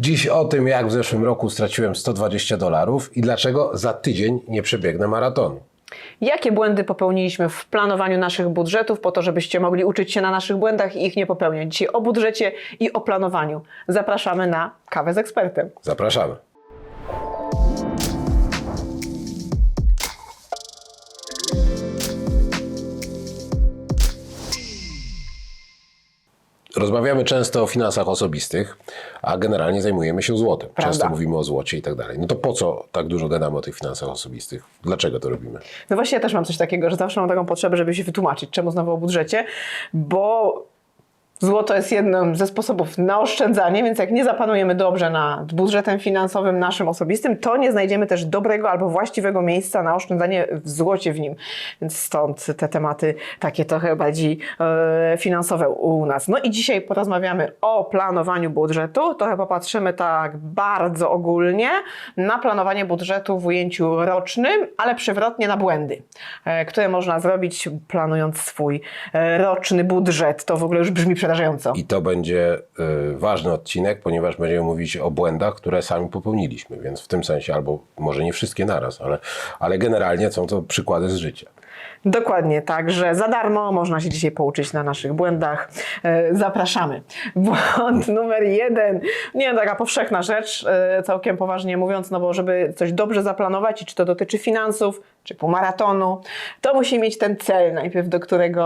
Dziś o tym, jak w zeszłym roku straciłem 120 dolarów i dlaczego za tydzień nie przebiegnę maratonu. Jakie błędy popełniliśmy w planowaniu naszych budżetów, po to, żebyście mogli uczyć się na naszych błędach i ich nie popełniać? Dzisiaj o budżecie i o planowaniu. Zapraszamy na kawę z ekspertem. Zapraszamy. Rozmawiamy często o finansach osobistych, a generalnie zajmujemy się złotem. Prawda. Często mówimy o złocie i tak dalej. No to po co tak dużo gadamy o tych finansach osobistych? Dlaczego to robimy? No właśnie ja też mam coś takiego, że zawsze mam taką potrzebę, żeby się wytłumaczyć, czemu znowu o budżecie, bo złoto jest jednym ze sposobów na oszczędzanie, więc jak nie zapanujemy dobrze nad budżetem finansowym naszym osobistym, to nie znajdziemy też dobrego albo właściwego miejsca na oszczędzanie w złocie w nim. Więc stąd te tematy takie trochę bardziej e, finansowe u nas. No i dzisiaj porozmawiamy o planowaniu budżetu. Trochę popatrzymy tak bardzo ogólnie na planowanie budżetu w ujęciu rocznym, ale przewrotnie na błędy, e, które można zrobić planując swój e, roczny budżet. To w ogóle już brzmi przerażająco. I to będzie y, ważny odcinek, ponieważ będziemy mówić o błędach, które sami popełniliśmy, więc w tym sensie, albo może nie wszystkie naraz, ale, ale generalnie są to przykłady z życia. Dokładnie, także za darmo można się dzisiaj pouczyć na naszych błędach. E, Zapraszamy. Błąd numer jeden. Nie taka powszechna rzecz, e, całkiem poważnie mówiąc, no bo żeby coś dobrze zaplanować i czy to dotyczy finansów, czy półmaratonu, to musi mieć ten cel najpierw, do którego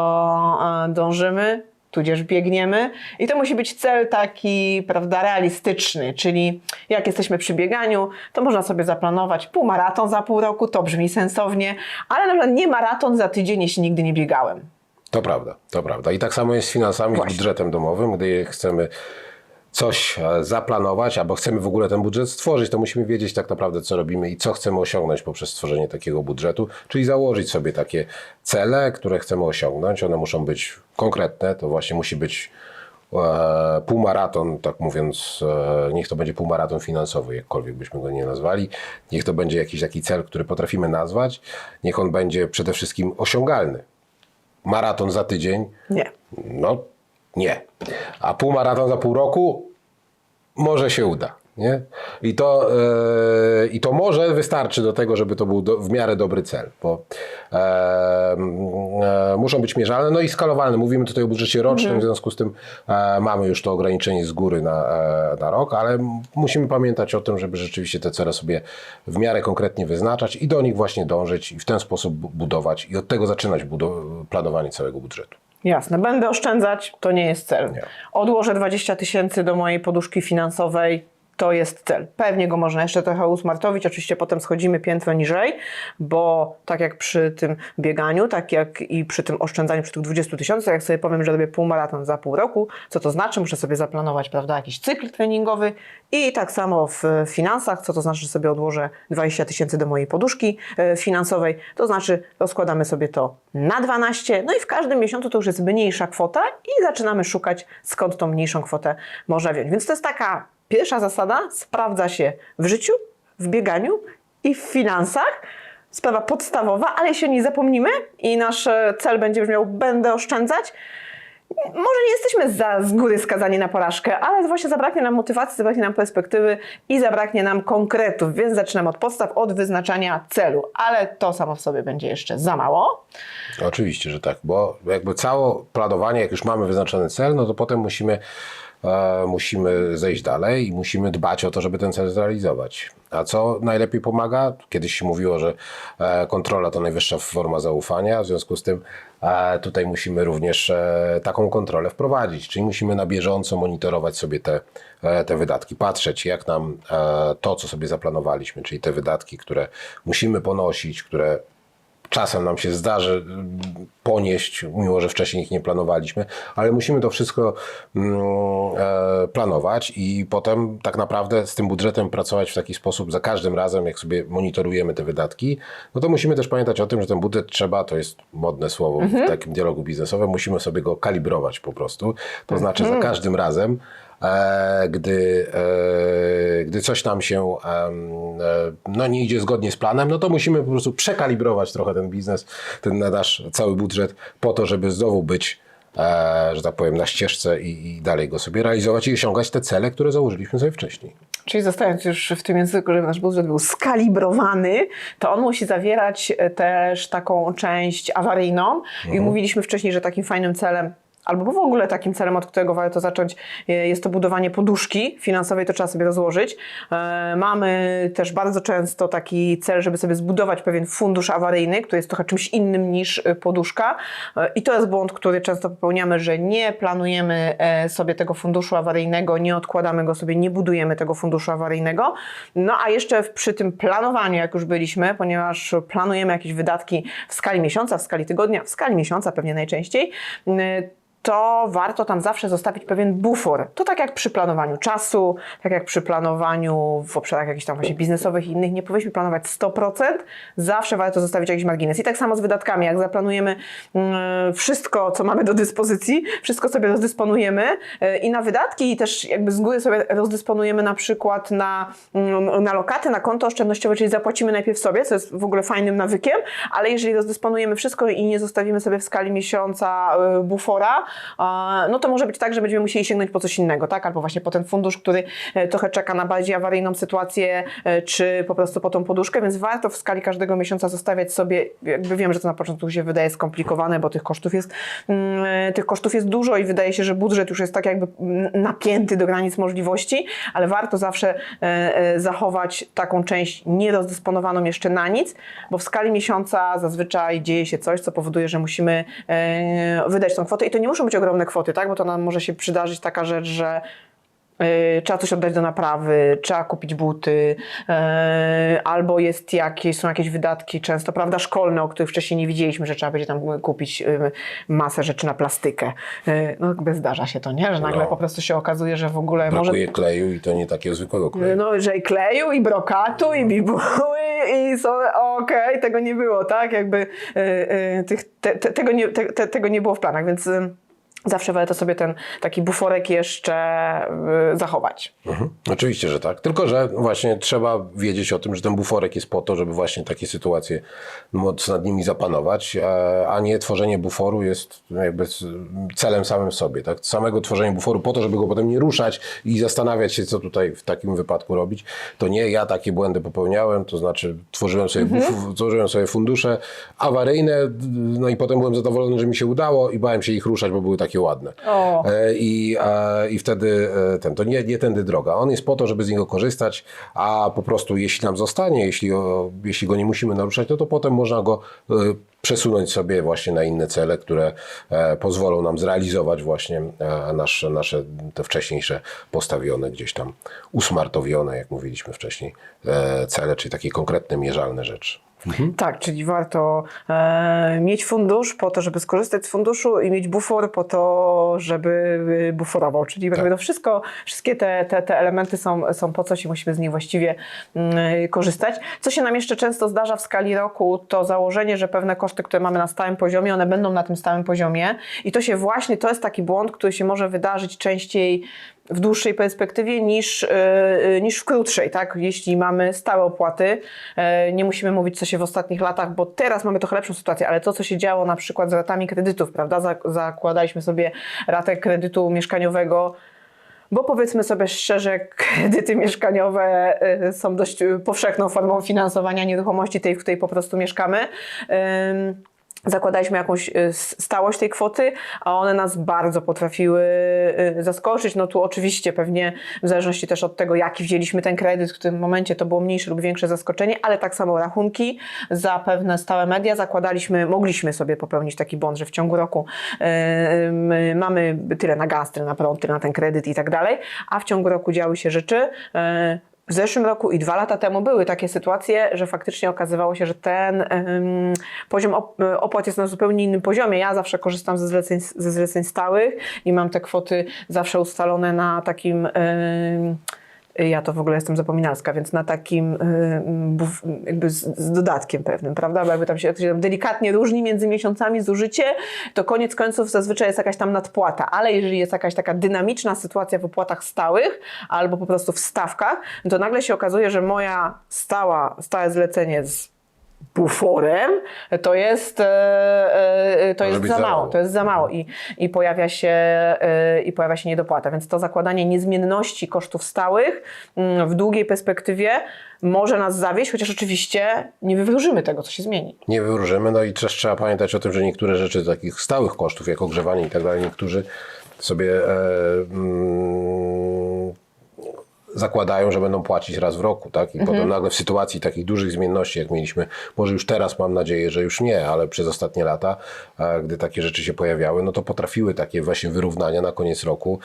e, dążymy, tudzież biegniemy. I to musi być cel taki, prawda, realistyczny, czyli jak jesteśmy przy bieganiu, to można sobie zaplanować półmaraton za pół roku, to brzmi sensownie, ale na przykład nie maraton za tydzień, jeśli nigdy nie biegałem. To prawda, to prawda. I tak samo jest z finansami, z Właśnie. budżetem domowym. Gdy chcemy coś e, zaplanować, albo chcemy w ogóle ten budżet stworzyć, to musimy wiedzieć tak naprawdę, co robimy i co chcemy osiągnąć poprzez stworzenie takiego budżetu, czyli założyć sobie takie cele, które chcemy osiągnąć. One muszą być konkretne, to właśnie musi być e, półmaraton, tak mówiąc, e, niech to będzie półmaraton finansowy, jakkolwiek byśmy go nie nazwali. Niech to będzie jakiś taki cel, który potrafimy nazwać. Niech on będzie przede wszystkim osiągalny. Maraton za tydzień, Nie. no nie. A półmaraton za pół roku może się uda. Nie? I, to, e, I to może wystarczy do tego, żeby to był do, w miarę dobry cel, bo e, e, muszą być mierzalne, no i skalowalne. Mówimy tutaj o budżecie rocznym, w związku z tym e, mamy już to ograniczenie z góry na, e, na rok, ale musimy pamiętać o tym, żeby rzeczywiście te cele sobie w miarę konkretnie wyznaczać i do nich właśnie dążyć i w ten sposób bu- budować i od tego zaczynać planowanie całego budżetu. Jasne, będę oszczędzać, to nie jest cel. Nie. Odłożę 20 tysięcy do mojej poduszki finansowej, to jest cel. Pewnie go można jeszcze trochę usmartowić, oczywiście potem schodzimy piętro niżej, bo tak jak przy tym bieganiu, tak jak i przy tym oszczędzaniu przy tych 20 tysiącach, jak sobie powiem, że robię półmaraton za pół roku, co to znaczy? Muszę sobie zaplanować, prawda, jakiś cykl treningowy i tak samo w finansach, co to znaczy, że sobie odłożę 20 tysięcy do mojej poduszki e, finansowej, to znaczy rozkładamy sobie to na 12, no i w każdym miesiącu to już jest mniejsza kwota i zaczynamy szukać, skąd tą mniejszą kwotę można wziąć. Więc to jest taka pierwsza zasada, sprawdza się w życiu, w bieganiu i w finansach. Sprawa podstawowa, ale o niej zapomnimy i nasz e, cel będzie brzmiał będę oszczędzać, może nie jesteśmy za, z góry skazani na porażkę, ale właśnie zabraknie nam motywacji, zabraknie nam perspektywy i zabraknie nam konkretów, więc zaczynam od podstaw, od wyznaczania celu, ale to samo w sobie będzie jeszcze za mało. Oczywiście, że tak, bo jakby całe planowanie, jak już mamy wyznaczony cel, no to potem musimy, musimy zejść dalej i musimy dbać o to, żeby ten cel zrealizować. A co najlepiej pomaga? Kiedyś się mówiło, że e, kontrola to najwyższa forma zaufania, w związku z tym e, tutaj musimy również e, taką kontrolę wprowadzić, czyli musimy na bieżąco monitorować sobie te, te wydatki, patrzeć jak nam to, co sobie zaplanowaliśmy, czyli te wydatki, które musimy ponosić, które czasem nam się zdarzy mm, ponieść, mimo że wcześniej ich nie planowaliśmy, ale musimy to wszystko mm, e, planować i potem tak naprawdę z tym budżetem pracować w taki sposób za każdym razem, jak sobie monitorujemy te wydatki, no to musimy też pamiętać o tym, że ten budżet trzeba, to jest modne słowo w takim dialogu biznesowym, musimy sobie go kalibrować po prostu. To znaczy za każdym razem gdy, e, gdy coś nam się e, no, nie idzie zgodnie z planem, no to musimy po prostu przekalibrować trochę ten biznes, ten nasz cały budżet po to, żeby znowu być e, że tak powiem, na ścieżce i, i dalej go sobie realizować i osiągać te cele, które założyliśmy sobie wcześniej. Czyli zostając już w tym języku, żeby nasz budżet był skalibrowany, to on musi zawierać e, też taką część awaryjną. I mówiliśmy wcześniej, że takim fajnym celem albo w ogóle takim celem, od którego warto zacząć, e, jest to budowanie poduszki finansowej, to trzeba sobie rozłożyć. E, Mamy też bardzo często taki cel, żeby sobie zbudować pewien fundusz awaryjny, który jest trochę czymś innym niż e, poduszka. I to jest błąd, który często popełniamy, że nie planujemy sobie tego funduszu awaryjnego, nie odkładamy go sobie, nie budujemy tego funduszu awaryjnego. No a jeszcze przy tym planowaniu, jak już byliśmy, ponieważ planujemy jakieś wydatki w skali miesiąca, w skali tygodnia, w skali miesiąca pewnie najczęściej, to warto tam zawsze zostawić pewien bufor. To tak jak przy planowaniu czasu, tak jak przy planowaniu w obszarach jakichś tam właśnie biznesowych i innych, nie powinniśmy planować 100%, zawsze warto zostawić jakiś margines. I tak samo z wydatkami, jak zaplanujemy mm, wszystko, co mamy do dyspozycji, wszystko sobie rozdysponujemy y, i na wydatki i też jakby z góry sobie rozdysponujemy na przykład na, mm, na lokaty, na konto oszczędnościowe, czyli zapłacimy najpierw sobie, co jest w ogóle fajnym nawykiem, ale jeżeli rozdysponujemy wszystko i nie zostawimy sobie w skali miesiąca y, bufora, no to może być tak, że będziemy musieli sięgnąć po coś innego, tak? Albo właśnie po ten fundusz, który e, trochę czeka na bardziej awaryjną sytuację, e, czy po prostu po tą poduszkę, więc warto w skali każdego miesiąca zostawiać sobie, jakby wiem, że to na początku się wydaje skomplikowane, bo tych kosztów jest, mm, e, tych kosztów jest dużo i wydaje się, że budżet już jest tak jakby mm, napięty do granic możliwości, ale warto zawsze zachować taką część nierozdysponowaną jeszcze na nic, bo w skali miesiąca zazwyczaj dzieje się coś, co powoduje, że musimy wydać tą kwotę i to nie muszą być ogromne kwoty, tak? bo to nam może się przydarzyć taka rzecz, że Yy, trzeba coś oddać do naprawy, trzeba kupić buty, yy, albo jest jakieś, są jakieś wydatki, często prawda, szkolne, o których wcześniej nie widzieliśmy, że trzeba będzie tam kupić yy, masę rzeczy na plastykę. Yy, no jakby zdarza się to, nie? Że nagle No. po prostu się okazuje, że w ogóle może... Brakuje kleju i to nie takiego zwykłego kleju. No, że i kleju, i brokatu, i bibuły, i są, okej, tego nie było, tak? Jakby y, y, tych, te, te, tego, nie, te, te, tego nie było w planach, więc y, zawsze warto sobie ten taki buforek jeszcze y, zachować. Mhm. Oczywiście, że tak. Tylko, że właśnie trzeba wiedzieć o tym, że ten buforek jest po to, żeby właśnie takie sytuacje móc nad nimi zapanować, a- nie tworzenie buforu jest jakby celem samym sobie. Tak? Samego tworzenia buforu po to, żeby go potem nie ruszać i zastanawiać się, co tutaj w takim wypadku robić. To nie ja takie błędy popełniałem, to znaczy tworzyłem sobie, buf- tworzyłem sobie fundusze awaryjne, no i potem byłem zadowolony, że mi się udało i bałem się ich ruszać, bo były takie ładne. O. E, I, I wtedy e, ten, to nie, nie tędy droga. On jest po to, żeby z niego korzystać, a po prostu jeśli nam zostanie, jeśli, jeśli go nie musimy naruszać, no to potem można go e, przesunąć sobie właśnie na inne cele, które e, pozwolą nam zrealizować właśnie e, nasze, nasze te wcześniejsze postawione, gdzieś tam usmartowione, jak mówiliśmy wcześniej, e, cele, czyli takie konkretne, mierzalne rzeczy. Tak, czyli warto e, mieć fundusz po to, żeby skorzystać z funduszu i mieć bufor po to, żeby y, buforował. Czyli jakby to wszystko, wszystkie te, te, te elementy są, są po coś i musimy z nich właściwie mm, korzystać. Co się nam jeszcze często zdarza w skali roku, to założenie, że pewne koszty, które mamy na stałym poziomie, one będą na tym stałym poziomie i to się właśnie, to jest taki błąd, który się może wydarzyć częściej w dłuższej perspektywie niż, yy, niż w krótszej, tak? Jeśli mamy stałe opłaty, yy, nie musimy mówić, co się w ostatnich latach, bo teraz mamy trochę lepszą sytuację, ale to, co się działo na przykład z ratami kredytów, prawda? Zak- Zakładaliśmy sobie ratę kredytu mieszkaniowego, bo powiedzmy sobie szczerze, kredyty mieszkaniowe y, są dość powszechną formą finansowania nieruchomości, tej, w której po prostu mieszkamy. Zakładaliśmy jakąś y, stałość tej kwoty, a one nas bardzo potrafiły y, zaskoczyć. No tu oczywiście pewnie w zależności też od tego, jaki wzięliśmy ten kredyt, w tym momencie to było mniejsze lub większe zaskoczenie, ale tak samo rachunki za pewne stałe media zakładaliśmy, mogliśmy sobie popełnić taki błąd, że w ciągu roku y, y, mamy tyle na gaz, tyle na prąd, tyle na ten kredyt i tak dalej, a w ciągu roku działy się rzeczy, y, w zeszłym roku i dwa lata temu były takie sytuacje, że faktycznie okazywało się, że ten em, poziom op- opłat jest na zupełnie innym poziomie. Ja zawsze korzystam ze zleceń, ze zleceń stałych i mam te kwoty zawsze ustalone na takim. em, ja to w ogóle jestem zapominalska, więc na takim em, buf- jakby z, z dodatkiem pewnym, prawda? Bo jakby tam się, się tam delikatnie różni między miesiącami zużycie, to koniec końców zazwyczaj jest jakaś tam nadpłata, ale jeżeli jest jakaś taka dynamiczna sytuacja w opłatach stałych albo po prostu w stawkach, to nagle się okazuje, że moja stała, stałe zlecenie z buforem, to jest, e, e, to jest za mało. To jest za mało i, i, pojawia się, e, i pojawia się niedopłata. Więc to zakładanie niezmienności kosztów stałych mm, w długiej perspektywie może nas zawieść, chociaż oczywiście nie wywróżymy tego, co się zmieni. nie wywróżymy. No i też trzeba pamiętać o tym, że niektóre rzeczy takich stałych kosztów, jak ogrzewanie i tak dalej, niektórzy sobie e, mm, zakładają, że będą płacić raz w roku, tak? I potem nagle w sytuacji takich dużych zmienności, jak mieliśmy, może już teraz mam nadzieję, że już nie, ale przez ostatnie lata, gdy takie rzeczy się pojawiały, no to potrafiły takie właśnie wyrównania na koniec roku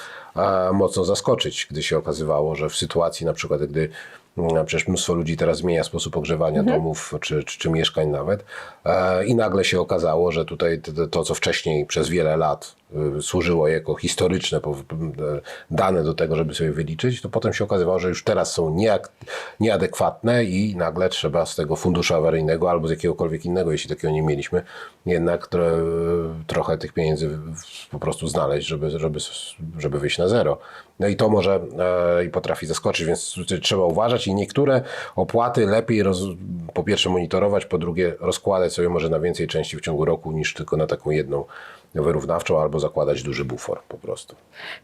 mocno zaskoczyć, gdy się okazywało, że w sytuacji na przykład, gdy mm, Przecież mnóstwo ludzi teraz zmienia sposób ogrzewania domów czy, czy, czy mieszkań nawet. E, I nagle się okazało, że tutaj to, co wcześniej przez wiele lat służyło jako historyczne e, dane do tego, żeby sobie wyliczyć, to potem się okazywało, że już teraz są nieadekwatne i nagle trzeba z tego funduszu awaryjnego albo z jakiegokolwiek innego, jeśli takiego nie mieliśmy, jednak tro, trochę tych pieniędzy po prostu znaleźć, żeby, żeby, żeby wyjść na zero. No i to może e, i potrafi zaskoczyć, więc trzeba uważać i niektóre opłaty lepiej roz, po pierwsze monitorować, po drugie rozkładać sobie może na więcej części w ciągu roku niż tylko na taką jedną wyrównawczą albo zakładać duży bufor po prostu.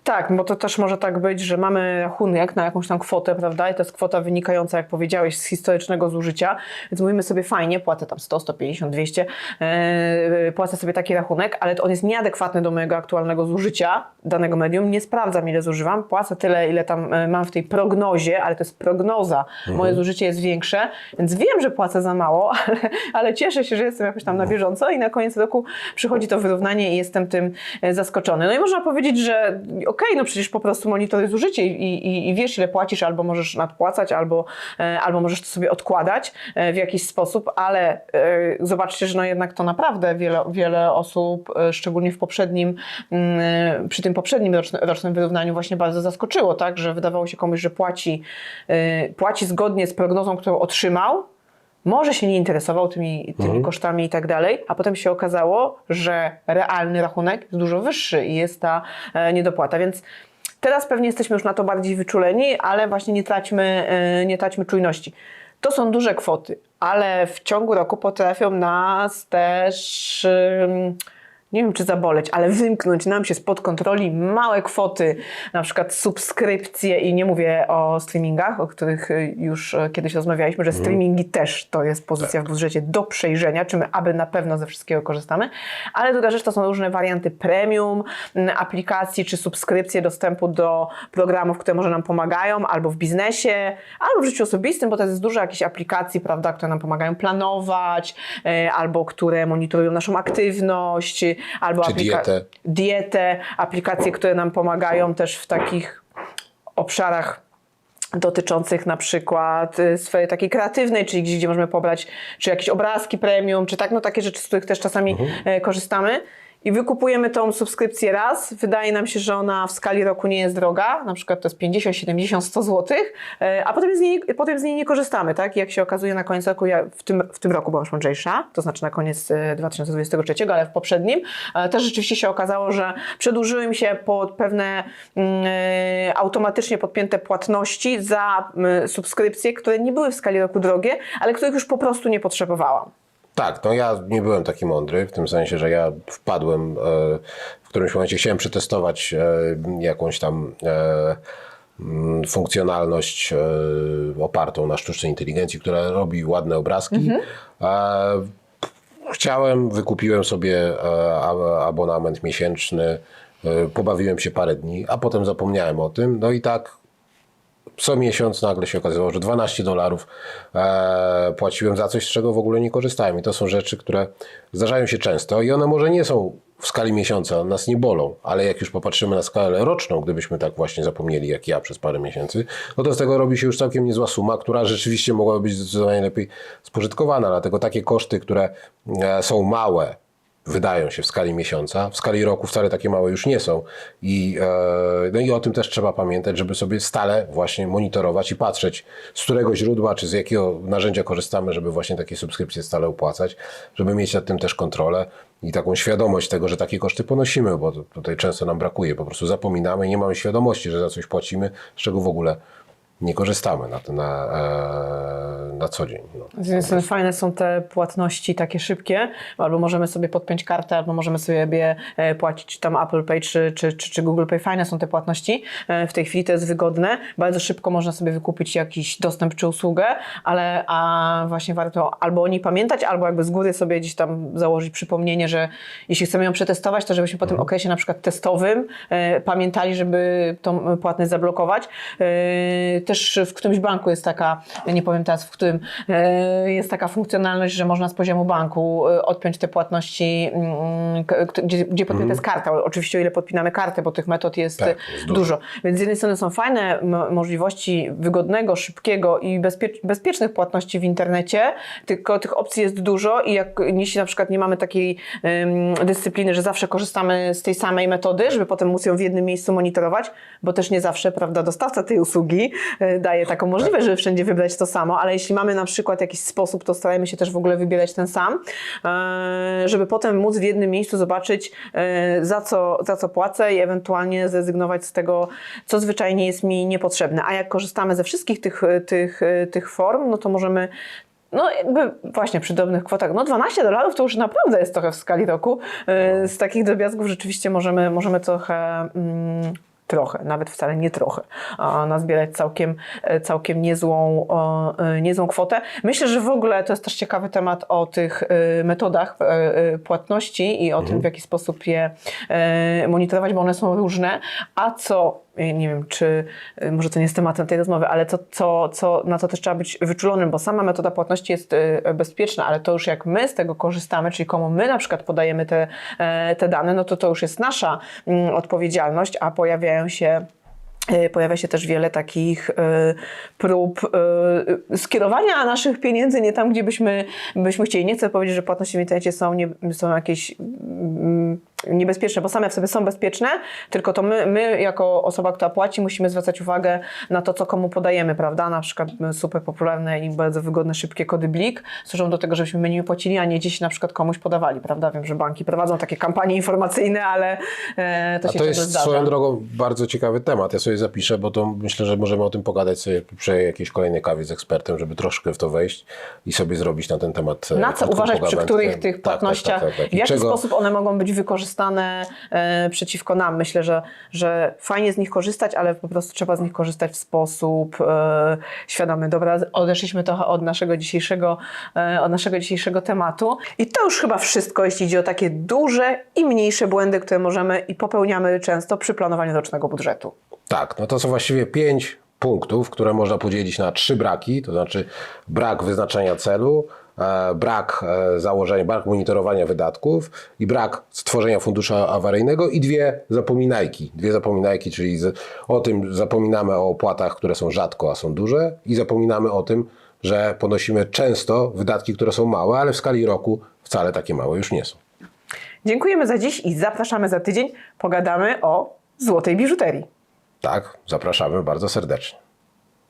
Tak, bo to też może tak być, że mamy rachunek na jakąś tam kwotę, prawda? I to jest kwota wynikająca, jak powiedziałeś, z historycznego zużycia. Więc mówimy sobie fajnie, płacę tam 100, 150, 200, yy, płacę sobie taki rachunek, ale to on jest nieadekwatny do mojego aktualnego zużycia danego medium. Nie sprawdzam, ile zużywam, płacę tyle, ile tam e, mam w tej prognozie, ale to jest prognoza. Moje zużycie jest większe, więc wiem, że płacę za mało, ale, ale cieszę się, że jestem jakoś tam na bieżąco i na koniec roku przychodzi to wyrównanie jestem tym e, zaskoczony. No i można powiedzieć, że okej, no przecież po prostu monitoruj zużycie i, i, i wiesz, ile płacisz, albo możesz nadpłacać, albo, e, albo możesz to sobie odkładać e, w jakiś sposób, ale zobaczcie, że no jednak to naprawdę wiele, wiele osób, szczególnie w poprzednim, mm, przy tym poprzednim rocznym, rocznym wyrównaniu właśnie bardzo zaskoczyło, tak, że wydawało się komuś, że płaci, płaci zgodnie z prognozą, którą otrzymał, może się nie interesował tymi, tymi kosztami i tak dalej, a potem się okazało, że realny rachunek jest dużo wyższy i jest ta e, niedopłata, więc teraz pewnie jesteśmy już na to bardziej wyczuleni, ale właśnie nie traćmy, e, nie traćmy czujności. To są duże kwoty, ale w ciągu roku potrafią nas też... nie wiem czy zaboleć, ale wymknąć nam się spod kontroli małe kwoty, na przykład subskrypcje i nie mówię o streamingach, o których y, już y, kiedyś rozmawialiśmy, że streamingi też to jest pozycja w budżecie do przejrzenia, czy my aby na pewno ze wszystkiego korzystamy, ale druga rzecz to są różne warianty premium, m, aplikacji czy subskrypcje dostępu do programów, które może nam pomagają albo w biznesie, albo w życiu osobistym, bo to jest dużo jakichś aplikacji, prawda, które nam pomagają planować, y, albo które monitorują naszą aktywność, albo Czy aplika- dietę. dietę, aplikacje, które nam pomagają też w takich obszarach dotyczących na przykład y, sfery takiej kreatywnej, czyli gdzie możemy pobrać czy jakieś obrazki premium, czy tak, no takie rzeczy, z których też czasami e, korzystamy. I wykupujemy tą subskrypcję raz. Wydaje nam się, że ona w skali roku nie jest droga, na przykład to jest 50, 70, 100 zł, a potem z niej, potem z niej nie korzystamy, tak? I jak się okazuje na koniec roku, ja w tym, w tym roku byłam już mądrzejsza, to znaczy na koniec e, 2023, ale w poprzednim, e, też rzeczywiście się okazało, że przedłużyły mi się pod pewne mm, e, automatycznie podpięte płatności za subskrypcje, które nie były w skali roku drogie, ale których już po prostu nie potrzebowałam. Tak, no ja nie byłem taki mądry, w tym sensie, że ja wpadłem, e, w którymś momencie chciałem przetestować e, jakąś tam e, mm, funkcjonalność opartą na sztucznej inteligencji, która robi ładne obrazki. E, Chciałem, wykupiłem sobie abonament miesięczny, pobawiłem się parę dni, a potem zapomniałem o tym. No i tak co miesiąc nagle się okazało, że 12 dolarów e, płaciłem za coś, z czego w ogóle nie korzystałem. I to są rzeczy, które zdarzają się często i one może nie są w skali miesiąca, nas nie bolą, ale jak już popatrzymy na skalę roczną, gdybyśmy tak właśnie zapomnieli, jak ja przez parę miesięcy, no to z tego robi się już całkiem niezła suma, która rzeczywiście mogłaby być zdecydowanie lepiej spożytkowana. Dlatego takie koszty, które e, są małe, wydają się w skali miesiąca, w skali roku wcale takie małe już nie są. I, e, no i o tym też trzeba pamiętać, żeby sobie stale właśnie monitorować i patrzeć, z którego źródła czy z jakiego narzędzia korzystamy, żeby właśnie takie subskrypcje stale opłacać, żeby mieć nad tym też kontrolę i taką świadomość tego, że takie koszty ponosimy, bo tutaj często nam brakuje, po prostu zapominamy i nie mamy świadomości, że za coś płacimy, z czego w ogóle nie korzystamy na, to na, e, na co dzień. No. Strony fajne są te płatności takie szybkie, albo możemy sobie podpiąć kartę, albo możemy sobie e, płacić tam Apple Pay czy, czy, czy, czy Google Pay. Fajne są te płatności. E, W tej chwili to jest wygodne. Bardzo szybko można sobie wykupić jakiś dostęp czy usługę, ale a właśnie warto albo o niej pamiętać, albo jakby z góry sobie gdzieś tam założyć przypomnienie, że jeśli chcemy ją przetestować, to żebyśmy po tym okresie na przykład testowym pamiętali, żeby tą płatność zablokować. E, też w którymś banku jest taka, nie powiem teraz w którym, e, jest taka funkcjonalność, że można z poziomu banku e, odpiąć te płatności, mm, gdzie, gdzie podpięta jest karta. Oczywiście o ile podpinamy kartę, bo tych metod jest, Tak, e, jest dużo. dużo. Więc z jednej strony są fajne możliwości wygodnego, szybkiego i bezpiecz- bezpiecznych płatności w internecie, tylko tych opcji jest dużo i jak jeśli na przykład nie mamy takiej dyscypliny, że zawsze korzystamy z tej samej metody, żeby potem móc ją w jednym miejscu monitorować, bo też nie zawsze, prawda, dostawca tej usługi daje taką możliwość, żeby wszędzie wybrać to samo, ale jeśli mamy na przykład jakiś sposób, to starajmy się też w ogóle wybierać ten sam, e, żeby potem móc w jednym miejscu zobaczyć, e, za co, za co płacę i ewentualnie zrezygnować z tego, co zwyczajnie jest mi niepotrzebne. A jak korzystamy ze wszystkich tych, tych, tych form, no to możemy no jakby właśnie przy drobnych kwotach, no 12 dolarów to już naprawdę jest trochę w skali roku. E, Z takich drobiazgów rzeczywiście możemy, możemy trochę... Mm, Trochę, nawet wcale nie trochę, a nazbierać całkiem, e, całkiem niezłą, e, niezłą kwotę. Myślę, że w ogóle to jest też ciekawy temat o tych e, metodach płatności i o tym, w jaki sposób je monitorować, bo one są różne. A co, nie wiem, czy e, może to nie jest tematem tej rozmowy, ale co, co, co, na co też trzeba być wyczulonym, bo sama metoda płatności jest e, bezpieczna, ale to już jak my z tego korzystamy, czyli komu my na przykład podajemy te, e, te dane, no to to już jest nasza mm, odpowiedzialność, a pojawiają się E, Pojawia się też wiele takich prób skierowania naszych pieniędzy nie tam, gdzie byśmy, byśmy chcieli. Nie chcę powiedzieć, że płatności w internecie są, nie, są jakieś mm, niebezpieczne, bo same w sobie są bezpieczne, tylko to my, my jako osoba, która płaci, musimy zwracać uwagę na to, co komu podajemy, prawda? Na przykład e, super popularne i bardzo wygodne, szybkie kody BLIK służą do tego, żebyśmy my nimi płacili, a nie gdzieś na przykład komuś podawali, prawda? Wiem, że banki prowadzą takie kampanie informacyjne, ale e, to A się to często jest zdarza. swoją drogą bardzo ciekawy temat. Ja sobie zapiszę, bo to myślę, że możemy o tym pogadać sobie przy jakiejś kolejnej kawie z ekspertem, żeby troszkę w to wejść i sobie zrobić na ten temat. e, Na co uważać przy których tych Tak, płatnościach, tak, tak, tak, tak. w jaki czego- sposób one mogą być wykorzystane e, przeciwko nam. Myślę, że, że fajnie z nich korzystać, ale po prostu trzeba z nich korzystać w sposób e, świadomy. Dobra, odeszliśmy trochę od naszego dzisiejszego, e, od naszego dzisiejszego tematu. I to już chyba wszystko, jeśli idzie o takie duże i mniejsze błędy, które możemy i popełniamy często przy planowaniu rocznego budżetu. Tak, no to są właściwie pięć punktów, które można podzielić na trzy braki, to znaczy brak wyznaczenia celu, brak e, założenia, brak monitorowania wydatków i brak stworzenia funduszu awaryjnego i dwie zapominajki. Dwie zapominajki, czyli z, o tym zapominamy o opłatach, które są rzadko, a są duże i zapominamy o tym, że ponosimy często wydatki, które są małe, ale w skali roku wcale takie małe już nie są. Dziękujemy za dziś i zapraszamy za tydzień. Pogadamy o złotej biżuterii. Tak, zapraszamy bardzo serdecznie.